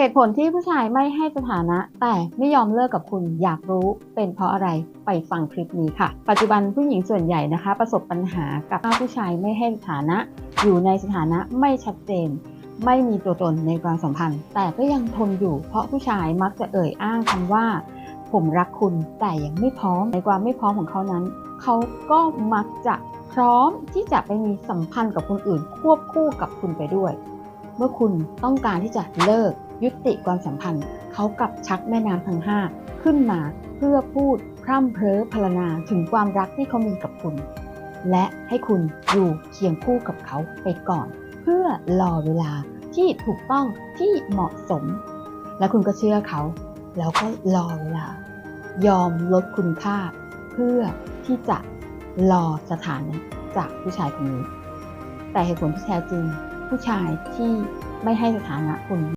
เหตุผลที่ผู้ชายไม่ให้สถานะ แต่ไม่ยอมเลิกกับคุณอยากรู้เป็นเพราะอะไรไปฟังคลิปนี้ค่ะ ปัจจุบันผู้หญิงส่วนใหญ่นะคะ ประสบปัญหากับผู้ชายไม่ให้สถานะ อยู่ในสถานะไม่ชัดเจน ไม่มีตัวตนในความสัมพันธ์ แต่ก็ยังทนอยู่ เพราะผู้ชายมักจะเอ่ยอ้างคำว่า ผมรักคุณแต่ยังไม่พร้อมในความไม่พร้อมของเขานั้น เขาก็มักจะพร้อมที่จะไปมีสัมพันธ์กับคนอื่น ควบคู่กับคุณไปด้วย เมื่อคุณต้องการที่จะเลิก ยุติความสัมพันธ์ เขากับชักแม่น้ำทั้งห้าขึ้นมาเพื่อพูดพร่ำเพ้อพรรณนาถึงความรักที่เขามีกับคุณ และให้คุณอยู่เคียงคู่กับเขาไปก่อน เพื่อรอเวลาที่ถูกต้องที่เหมาะสม และคุณก็เชื่อเขา แล้วก็รอเวลา ยอมลดคุณค่า เพื่อที่จะรอสถานะจากผู้ชายคนนี้ แต่เหตุผลที่แท้จริง ผู้ชายที่ไม่ให้สถานะคุณ